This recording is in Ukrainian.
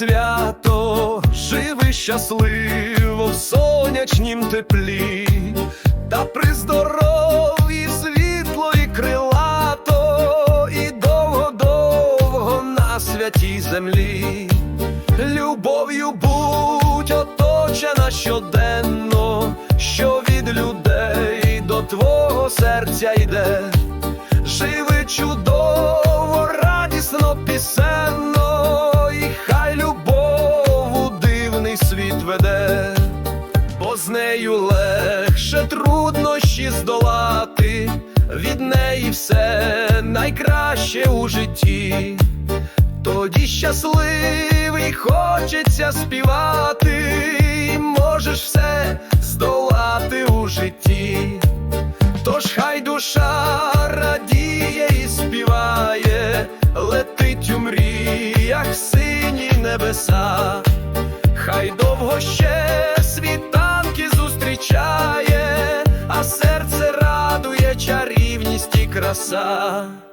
свято, живи щасливо в сонячнім теплі, та при здоров'ї світло і крилато, і довго-довго на святій землі. Любов'ю будь оточена щоденно, що від людей до твого серця йде. Веде, бо з нею легше труднощі здолати, від неї все найкраще у житті. Тоді щасливий хочеться співати, можеш все здолати у житті. Тож хай душа радіє і співає, летить у мріях сині небеса, casa